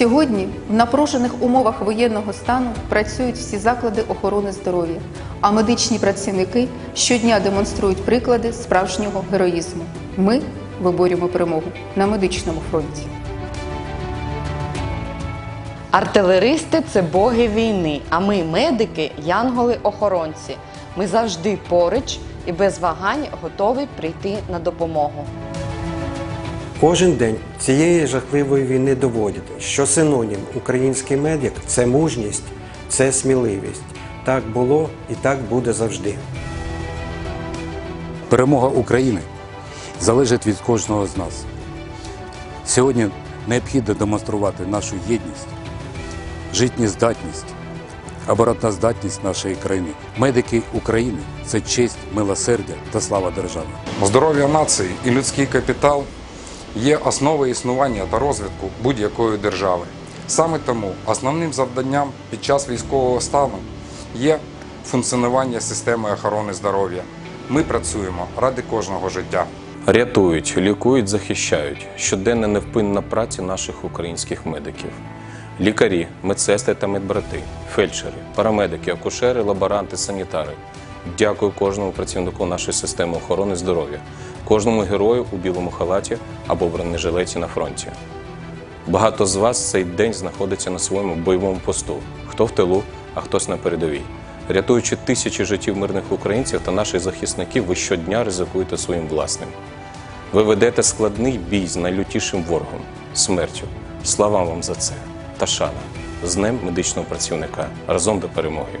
Сьогодні в напружених умовах воєнного стану працюють всі заклади охорони здоров'я, а медичні працівники щодня демонструють приклади справжнього героїзму. Ми виборюємо перемогу на медичному фронті. Артилеристи це боги війни, а ми, медики, янголи-охоронці. Ми завжди поруч і без вагань готові прийти на допомогу. Кожен день цієї жахливої війни доводять, що синонім український медик це мужність, це сміливість. Так було і так буде завжди. Перемога України залежить від кожного з нас. Сьогодні необхідно демонструвати нашу єдність, життєздатність, обороноздатність нашої країни. Медики України це честь, милосердя та слава держави. Здоров'я нації і людський капітал є основою існування та розвитку будь-якої держави. Саме тому основним завданням під час військового стану є функціонування системи охорони здоров'я. Ми працюємо ради кожного життя. Рятують, лікують, захищають. Щоденна невпинна праця наших українських медиків. Лікарі, медсестри та медбрати, фельдшери, парамедики, акушери, лаборанти, санітари. Дякую кожному працівнику нашої системи охорони здоров'я, кожному герою у білому халаті або бронежилеті на фронті. Багато з вас цей день знаходиться на своєму бойовому посту, хто в тилу, а хтось на передовій. Рятуючи тисячі життів мирних українців та наших захисників, ви щодня ризикуєте своїм власним. Ви ведете складний бій з найлютішим ворогом смертю. Слава вам за це та шана з Днем медичного працівника разом до перемоги.